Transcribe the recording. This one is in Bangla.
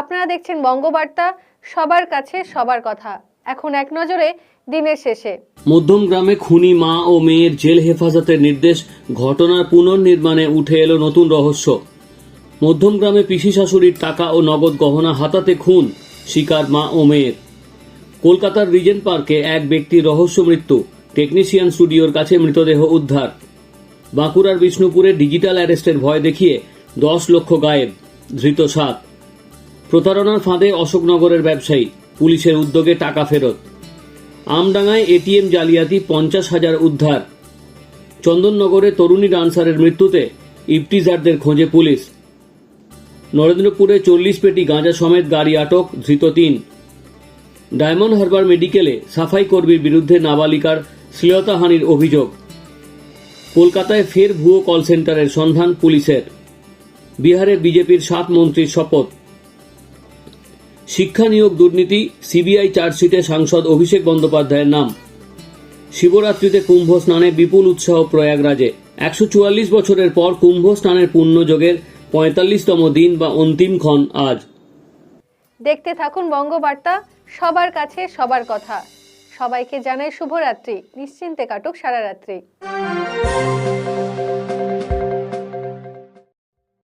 আপনারা দেখছেন বঙ্গবার্তা, সবার কাছে সবার কথা। এখন এক নজরে দিনের শেষে। মধ্যম গ্রামে খুনি মা ও মেয়ের জেল হেফাজতের নির্দেশ, ঘটনার পুনর্নির্মাণে উঠে এলো নতুন রহস্য। মধ্যম গ্রামে পিসি শাশুড়ির টাকা ও নগদ গহনা হাতাতে খুন, শিকার মা ও মেয়ের। কলকাতার রিজেন্ট পার্কে এক ব্যক্তির রহস্য মৃত্যু, টেকনিশিয়ান স্টুডিওর কাছে মৃতদেহ উদ্ধার। বাঁকুড়ার বিষ্ণুপুরে ডিজিটাল অ্যারেস্টের ভয় দেখিয়ে দশ লক্ষ গায়েব, ধৃত সাত। প্রতারণার ফাঁদে অশোকনগরের ব্যবসায়ী, পুলিশের উদ্যোগে টাকা ফেরত। আমডাঙ্গায় এটিএম জালিয়াতি পঞ্চাশ হাজার উদ্ধার। চন্দননগরে তরুণী ডান্সারের মৃত্যুতে ইফটিজারদের খোঁজে পুলিশ। নরেন্দ্রপুরে চল্লিশ পেটি গাঁজা সমেত গাড়ি আটক, ধৃত তিন। ডায়মন্ড হারবার মেডিকেলে সাফাই কর্মীর বিরুদ্ধে নাবালিকার শ্লীলতাহানির অভিযোগ। কলকাতায় ফের ভুয়ো কল সেন্টারের সন্ধান পুলিশের। বিহারে বিজেপির সাত মন্ত্রীর শপথ। শিক্ষা নিয়োগ দুর্নীতি, সিবিআই চার্জশিটে সাংসদ অভিষেক বন্দ্যোপাধ্যায়ের নাম। শিবরাত্রিতে কুম্ভ স্নানে বিপুল উৎসাহ প্রয়াগরাজে। একশো চুয়াল্লিশ বছরের পর কুম্ভ স্নানের পুণ্যযোগের পঁয়তাল্লিশতম দিন বা অন্তিম ক্ষণ আজ। দেখতে থাকুন বঙ্গবার্তা, সবার কাছে সবার কথা। সবাইকে জানাই শুভরাত্রি। নিশ্চিন্তে কাটুক সারা রাত্রি।